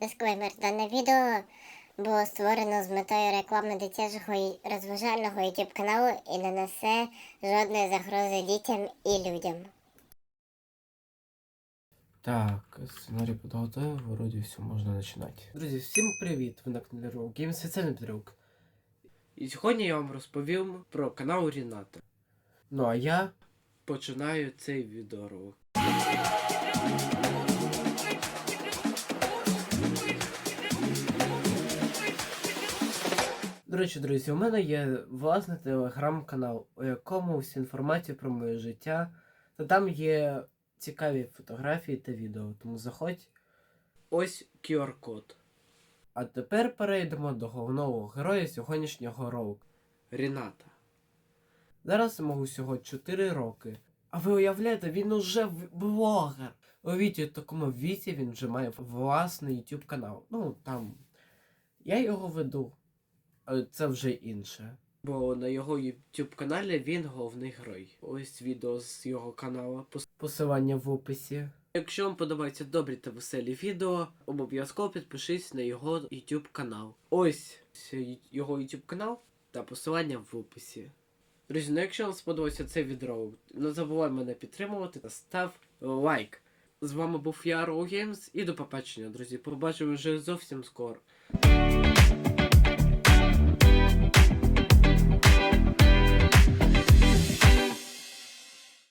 Дисклеймер. Дане відео було створено з метою реклами дитячого і розважального YouTube каналу і не несе жодної загрози дітям і людям. Так, сценарій підготовив, вроді все, можна починати. Друзі, всім привіт! Ви на каналі Row Games, це не друг. І сьогодні я вам розповім про канал Ріната. Ну а я починаю цей відеоролик. До речі, друзі, у мене є власний телеграм-канал, у якому всі інформація про моє життя, та там є цікаві фотографії та відео, тому заходь. Ось QR-код. А тепер перейдемо до головного героя сьогоднішнього ролику Ріната. Зараз йому всього 4 роки. А ви уявляєте, він уже в- блогер. Уявіть, у такому віці він вже має власний YouTube канал. Ну там. Я його веду. Але це вже інше. Бо на його YouTube каналі він головний герой. Ось відео з його каналу. Посилання в описі. Якщо вам подобаються добрі та веселі відео, обов'язково підпишись на його YouTube канал. Ось його YouTube канал та посилання в описі. Друзі, ну якщо вам сподобався цей відео, не забувай мене підтримувати та став лайк. З вами був я, Games, і до побачення, друзі. Побачимо вже зовсім скоро.